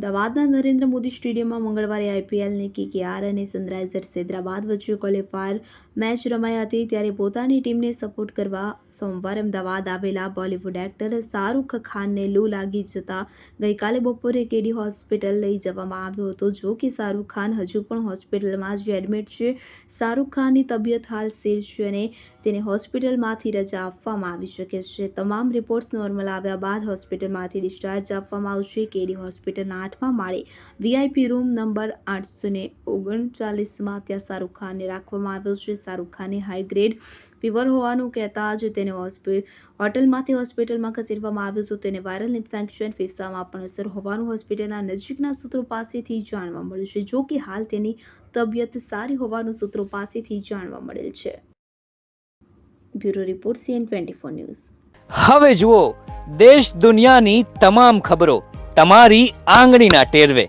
અમદાવાદના નરેન્દ્ર મોદી સ્ટેડિયમમાં મંગળવારે આઈપીએલની કેકેઆર અને સનરાઇઝર્સ હૈદરાબાદ વચ્ચે ક્વોલિફાયર મેચ રમાઈ હતી. ત્યારે પોતાની ટીમને સપોર્ટ કરવા સોમવારે અમદાવાદ આવેલા બોલિવૂડ એક્ટર શાહરૂખ ખાનને લૂ લાગી જતા ગઈકાલે બપોરે કેડી હોસ્પિટલ લઈ જવામાં આવ્યો હતો. જો કે શાહરૂખ ખાન હજુ પણ હોસ્પિટલમાં જ એડમિટ છે. શાહરૂખ ખાનની તબિયત હાલ સ્થિર છે અને તેને હોસ્પિટલમાંથી રજા આપવામાં આવી શકે છે. તમામ રિપોર્ટ્સ નોર્મલ આવ્યા બાદ હોસ્પિટલમાંથી ડિસ્ચાર્જ આપવામાં આવશે. કેડી હોસ્પિટલના આઠમા માળે વીઆઈપી રૂમ નંબર આઠસો ને ઓગણચાલીસમાં ત્યાં શાહરૂખ ખાનને રાખવામાં આવ્યો છે. શાહરૂખ ખાને હાઈ ગ્રેડ ફીવર હોવાનું કહેતા જ તેને હોટલમાંથી હોસ્પિટલમાં ખસેડવામાં આવ્યો હતો. તેને વાયરલ ઇન્ફેક્શન ફેફસામાં પણ અસર હોવાનું હોસ્પિટલના નજીકના સૂત્રો પાસેથી જાણવા મળ્યું છે, જો કે હાલ તેની તબિયત સારી હોવાનું સૂત્રો પાસેથી જાણવા મળેલ છે. Bureau report CN twenty four news. હવે જુઓ, દેશ દુનિયાની તમામ ખબરો તમારી આંગળીના ટેરવે.